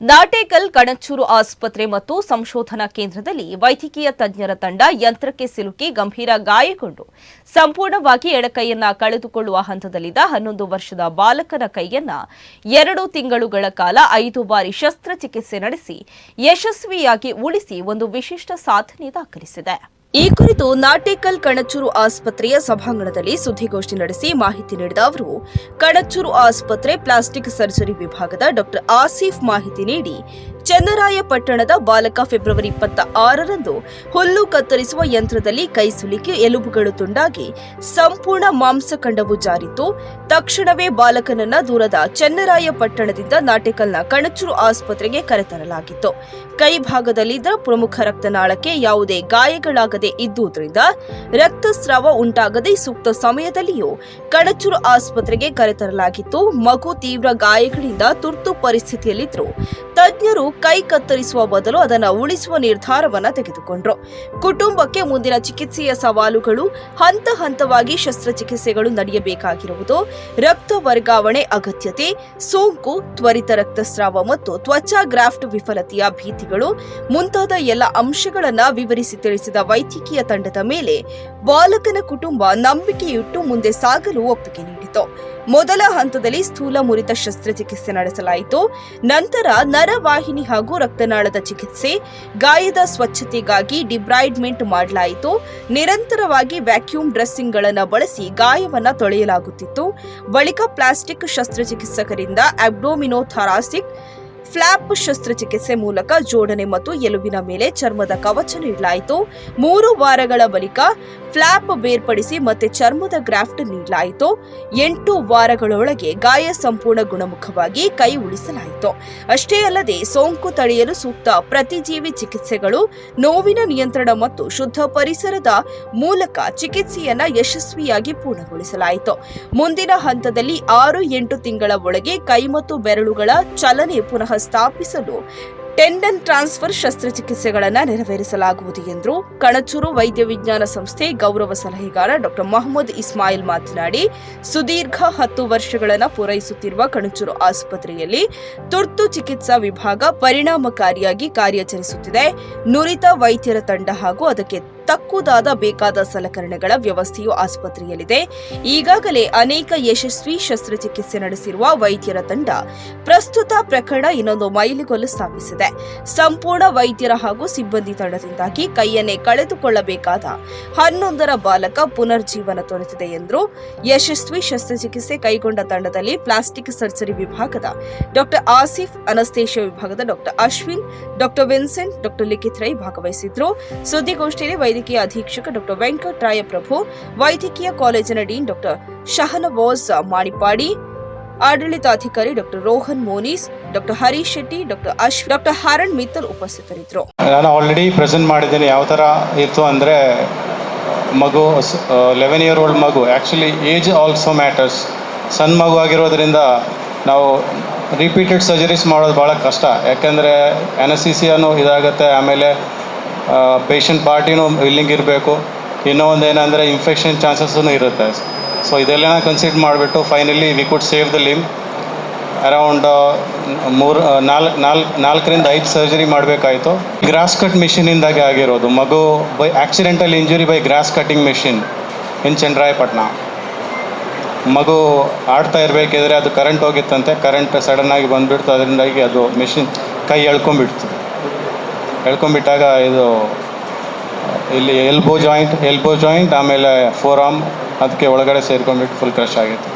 ನಾಟೇಕಲ್ ಕಣಚೂರು ಆಸ್ಪತ್ರೆ ಮತ್ತು ಸಂಶೋಧನಾ ಕೇಂದ್ರದಲ್ಲಿ ವೈದ್ಯಕೀಯ ತಜ್ಞರ ತಂಡ ಯಂತ್ರಕ್ಕೆ ಸಿಲುಕಿ ಗಂಭೀರ ಗಾಯಗೊಂಡು ಸಂಪೂರ್ಣವಾಗಿ ಎಡಕೈಯನ್ನ ಕಳೆದುಕೊಳ್ಳುವ ಹಂತದಲ್ಲಿದ್ದ ಹನ್ನೊಂದು ವರ್ಷದ ಬಾಲಕನ ಕೈಯನ್ನ ಎರಡು ತಿಂಗಳುಗಳ ಕಾಲ ಐದು ಬಾರಿ ಶಸ್ತ್ರಚಿಕಿತ್ಸೆ ನಡೆಸಿ ಯಶಸ್ವಿಯಾಗಿ ಉಳಿಸಿ ಒಂದು ವಿಶಿಷ್ಟ ಸಾಧನೆ ದಾಖಲಿಸಿದೆ. ಈ ಕುರಿತು ನಾಟೇಕಲ್ ಕಣಚೂರು ಆಸ್ಪತ್ರೆಯ ಸಭಾಂಗಣದಲ್ಲಿ ಸುದ್ದಿಗೋಷ್ಠಿ ನಡೆಸಿ ಮಾಹಿತಿ ನೀಡಿದ ಅವರು, ಕಣಚೂರು ಆಸ್ಪತ್ರೆ ಪ್ಲಾಸ್ಟಿಕ್ ಸರ್ಜರಿ ವಿಭಾಗದ ಡಾಕ್ಟರ್ ಆಸಿಫ್ ಮಾಹಿತಿ ನೀಡಿ ಚನ್ನರಾಯಪಟ್ಟಣದ ಬಾಲಕ ಫೆಬ್ರವರಿ ಇಪ್ಪತ್ತ ಆರರಂದು ಹುಲ್ಲು ಕತ್ತರಿಸುವ ಯಂತ್ರದಲ್ಲಿ ಕೈ ಸುಲಿಕೆ, ಎಲುಬುಗಳು ತುಂಡಾಗಿ ಸಂಪೂರ್ಣ ಮಾಂಸಖಂಡವು ಜಾರಿತು ತಕ್ಷಣವೇ ಬಾಲಕನನ್ನ ದೂರದ ಚನ್ನರಾಯಪಟ್ಟಣದಿಂದ ನಾಟೇಕಲ್ನ ಕಣಚೂರು ಆಸ್ಪತ್ರೆಗೆ ಕರೆತರಲಾಗಿತ್ತು. ಕೈ ಭಾಗದಲ್ಲಿದ್ದ ಪ್ರಮುಖ ರಕ್ತನಾಳಕ್ಕೆ ಯಾವುದೇ ಗಾಯಗಳಾಗದೆ ಇದ್ದುದರಿಂದ ರಕ್ತಸ್ರಾವ ಉಂಟಾಗದೆ ಸೂಕ್ತ ಸಮಯದಲ್ಲಿಯೂ ಕಣಚೂರು ಆಸ್ಪತ್ರೆಗೆ ಕರೆತರಲಾಗಿತ್ತು. ಮಗು ತೀವ್ರ ಗಾಯಗಳಿಂದ ತುರ್ತು ಪರಿಸ್ಥಿತಿಯಲ್ಲಿದ್ದರು ತಜ್ಞರು ಕೈ ಕತ್ತರಿಸುವ ಬದಲು ಅದನ್ನು ಉಳಿಸುವ ನಿರ್ಧಾರವನ್ನ ತೆಗೆದುಕೊಂಡ್ರು. ಕುಟುಂಬಕ್ಕೆ ಮುಂದಿನ ಚಿಕಿತ್ಸೆಯ ಸವಾಲುಗಳು, ಹಂತ ಹಂತವಾಗಿ ಶಸ್ತ್ರಚಿಕಿತ್ಸೆಗಳು ನಡೆಯಬೇಕಾಗಿರುವುದು, ರಕ್ತ ವರ್ಗಾವಣೆ ಅಗತ್ಯತೆ, ಸೋಂಕು, ತ್ವರಿತ ರಕ್ತಸ್ರಾವ ಮತ್ತು ತ್ವಚಾ ಗ್ರಾಫ್ಟ್ ವಿಫಲತೆಯ ಭೀತಿಗಳು ಮುಂತಾದ ಎಲ್ಲ ಅಂಶಗಳನ್ನು ವಿವರಿಸಿ ತಿಳಿಸಿದ ವೈದ್ಯಕೀಯ ತಂಡದ ಮೇಲೆ ಬಾಲಕನ ಕುಟುಂಬ ನಂಬಿಕೆಯಿಟ್ಟು ಮುಂದೆ ಸಾಗಲು ಒಪ್ಪಿಗೆ ನೀಡಿತು. ಮೊದಲ ಹಂತದಲ್ಲಿ ಸ್ಥೂಲ ಮುರಿತ ಶಸ್ತ್ರಚಿಕಿತ್ಸೆ ನಡೆಸಲಾಯಿತು. ನಂತರ ನರವಾಹಿನಿ ಹಾಗೂ ರಕ್ತನಾಳದ ಚಿಕಿತ್ಸೆ, ಗಾಯದ ಸ್ವಚ್ಛತೆಗಾಗಿ ಡಿಬ್ರೈಡ್ಮೆಂಟ್ ಮಾಡಲಾಯಿತು. ನಿರಂತರವಾಗಿ ವ್ಯಾಕ್ಯೂಮ್ ಡ್ರೆಸ್ಸಿಂಗ್ಗಳನ್ನು ಬಳಸಿ ಗಾಯವನ್ನು ತೊಳೆಯಲಾಗುತ್ತಿತ್ತು. ಬಳಿಕ ಪ್ಲಾಸ್ಟಿಕ್ ಶಸ್ತ್ರಚಿಕಿತ್ಸಕರಿಂದ ಅಬ್ಡೋಮಿನೋಥಾರಾಸಿಕ್ ಫ್ಲಾಪ್ ಶಸ್ತ್ರಚಿಕಿತ್ಸೆ ಮೂಲಕ ಜೋಡಣೆ ಮತ್ತು ಎಲುಬಿನ ಮೇಲೆ ಚರ್ಮದ ಕವಚ ನೀಡಲಾಯಿತು. ಮೂರು ವಾರಗಳ ಬಳಿಕ ಫ್ಲಾಪ್ ಬೇರ್ಪಡಿಸಿ ಮತ್ತೆ ಚರ್ಮದ ಗ್ರಾಫ್ಟ್ ನೀಡಲಾಯಿತು. ಎಂಟು ವಾರಗಳೊಳಗೆ ಗಾಯ ಸಂಪೂರ್ಣ ಗುಣಮುಖವಾಗಿ ಕೈ ಉಳಿಸಲಾಯಿತು. ಅಷ್ಟೇ ಅಲ್ಲದೆ ಸೋಂಕು ತಡೆಯಲು ಸೂಕ್ತ ಪ್ರತಿಜೀವಿ ಚಿಕಿತ್ಸೆಗಳು, ನೋವಿನ ನಿಯಂತ್ರಣ ಮತ್ತು ಶುದ್ಧ ಪರಿಸರದ ಮೂಲಕ ಚಿಕಿತ್ಸೆಯನ್ನು ಯಶಸ್ವಿಯಾಗಿ ಪೂರ್ಣಗೊಳಿಸಲಾಯಿತು. ಮುಂದಿನ ಹಂತದಲ್ಲಿ ಆರು ಎಂಟು ತಿಂಗಳ ಒಳಗೆ ಕೈ ಮತ್ತು ಬೆರಳುಗಳ ಚಲನೆ ಪುನಃ ಸ್ಥಾಪಿಸಲು ಟೆಂಡನ್ ಟ್ರಾನ್ಸ್ಫರ್ ಶಸ್ತ್ರಚಿಕಿತ್ಸೆಗಳನ್ನು ನೆರವೇರಿಸಲಾಗುವುದು ಎಂದು ಕಣಚೂರು ವೈದ್ಯ ವಿಜ್ಞಾನ ಸಂಸ್ಥೆ ಗೌರವ ಸಲಹೆಗಾರ ಡಾಕ್ಟರ್ ಮೊಹಮ್ಮದ್ ಇಸ್ಮಾಯಿಲ್ ಮಾತನಾಡಿ, ಸುದೀರ್ಘ ಹತ್ತು ವರ್ಷಗಳನ್ನು ಪೂರೈಸುತ್ತಿರುವ ಕಣಚೂರು ಆಸ್ಪತ್ರೆಯಲ್ಲಿ ತುರ್ತು ಚಿಕಿತ್ಸಾ ವಿಭಾಗ ಪರಿಣಾಮಕಾರಿಯಾಗಿ ಕಾರ್ಯಾಚರಿಸುತ್ತಿದೆ. ನುರಿತ ವೈದ್ಯರ ತಂಡ ಹಾಗೂ ಅದಕ್ಕೆ ತಕ್ಕುದಾದ ಬೇಕಾದ ಸಲಕರಣೆಗಳ ವ್ಯವಸ್ಥೆಯು ಆಸ್ಪತ್ರೆಯಲ್ಲಿದೆ. ಈಗಾಗಲೇ ಅನೇಕ ಯಶಸ್ವಿ ಶಸ್ತ್ರಚಿಕಿತ್ಸೆ ನಡೆಸಿರುವ ವೈದ್ಯರ ತಂಡ ಪ್ರಸ್ತುತ ಪ್ರಕರಣ ಇನ್ನೊಂದು ಮೈಲಿಗಲ್ಲು ಸ್ಥಾಪಿಸಿದೆ ಸಂಪೂರ್ಣ ವೈದ್ಯರ ಹಾಗೂ ಸಿಬ್ಬಂದಿ ತಂಡದಿಂದಾಗಿ ಕೈಯನ್ನೇ ಕಳೆದುಕೊಳ್ಳಬೇಕಾದ ಹನ್ನೊಂದರ ಬಾಲಕ ಪುನರ್ಜೀವನ ದೊರೆತಿದೆ ಎಂದರು ಯಶಸ್ವಿ ಶಸ್ತ್ರಚಿಕಿತ್ಸೆ ಕೈಗೊಂಡ ತಂಡದಲ್ಲಿ ಪ್ಲಾಸ್ಟಿಕ್ ಸರ್ಜರಿ ವಿಭಾಗದ ಡಾಕ್ಟರ್ ಆಸಿಫ್ ಅನಸ್ತೇಶ ವಿಭಾಗದ doctor Ashwin doctor Vincent doctor Likhith Rai ಭಾಗವಹಿಸಿದ್ರು. ಸುದ್ದಿಗೋಷ್ಠಿಯಲ್ಲಿ ವೈದ್ಯಕೀಯ ಅಧೀಕ್ಷಕ ಡಾಕ್ಟರ್ ವೆಂಕಟರಾಯ ಪ್ರಭು, ವೈದ್ಯಕೀಯ ಕಾಲೇಜಿನ ಡೀನ್ ಡಾಕ್ಟರ್ ಶಹನವಾಜ್ ಮಾಣಿಪಾಡಿ, ಆಡಳಿತಾಧಿಕಾರಿ doctor Rohan Monis, doctor Harish Shetty, doctor Ash doctor Haran Mittal ಉಪಸ್ಥಿತರಿದ್ದರು. ನಾನು ಆಲ್ರೆಡಿ ಪ್ರೆಸೆಂಟ್ ಮಾಡಿದ್ದೇನೆ. ಯಾವ ಥರ ಇತ್ತು ಅಂದರೆ ಮಗು ಲೆವೆನ್ ಇಯರ್ ಓಲ್ಡ್ ಮಗು. ಆ್ಯಕ್ಚುಲಿ ಏಜ್ ಆಲ್ಸೋ ಮ್ಯಾಟರ್ಸ್ ಸಣ್ಣ ಮಗು ಆಗಿರೋದ್ರಿಂದ ನಾವು ರಿಪೀಟೆಡ್ ಸರ್ಜರೀಸ್ ಮಾಡೋದು ಭಾಳ ಕಷ್ಟ. ಯಾಕೆಂದರೆ ಅನಸಿಸಿಯಾನು ಇದಾಗುತ್ತೆ, ಆಮೇಲೆ ಪೇಷಂಟ್ ಪಾರ್ಟಿನೂ ವಿಲ್ಲಿಂಗ್ ಇರಬೇಕು. ಇನ್ನೂ ಒಂದು ಏನಂದರೆ ಇನ್ಫೆಕ್ಷನ್ ಚಾನ್ಸಸ್ಸೂ ಇರುತ್ತೆ. ಸೊ ಇದೆಲ್ಲ ಕನ್ಸಿಡರ್ ಮಾಡಿಬಿಟ್ಟು finally we could save the limb around ಮೂರು ನಾಲ್ಕು ನಾಲ್ಕು, ನಾಲ್ಕರಿಂದ ಐದು ಸರ್ಜರಿ ಮಾಡಬೇಕಾಯಿತು. ಗ್ರಾಸ್ ಕಟ್ ಮಿಷಿನಿಂದಾಗೆ ಆಗಿರೋದು. ಮಗು by accidental injury by grass cutting machine in Chandrayapatna ಮಗು ಆಡ್ತಾ ಇರಬೇಕಿದ್ರೆ ಅದು ಕರೆಂಟ್ ಹೋಗಿತ್ತಂತೆ. ಕರೆಂಟ್ ಸಡನ್ನಾಗಿ ಬಂದುಬಿಡ್ತು. ಅದರಿಂದಾಗಿ ಅದು ಮಿಷಿನ್ ಕೈ ಎಳ್ಕೊಂಬಿಡ್ತು ಎಳ್ಕೊಂಬಿಟ್ಟಾಗ ಇದು, ಇಲ್ಲಿ ಎಲ್ಬೋ ಜಾಯಿಂಟ್ ಎಲ್ಬೋ ಜಾಯಿಂಟ್ ಆಮೇಲೆ ಫೋರ್ ಆರ್ಮ್ ಅದಕ್ಕೆ ಒಳಗಡೆ ಸೇರ್ಕೊಂಡ್ಬಿಟ್ಟು ಫುಲ್ ಕ್ರಶ್ ಆಗಿತ್ತು.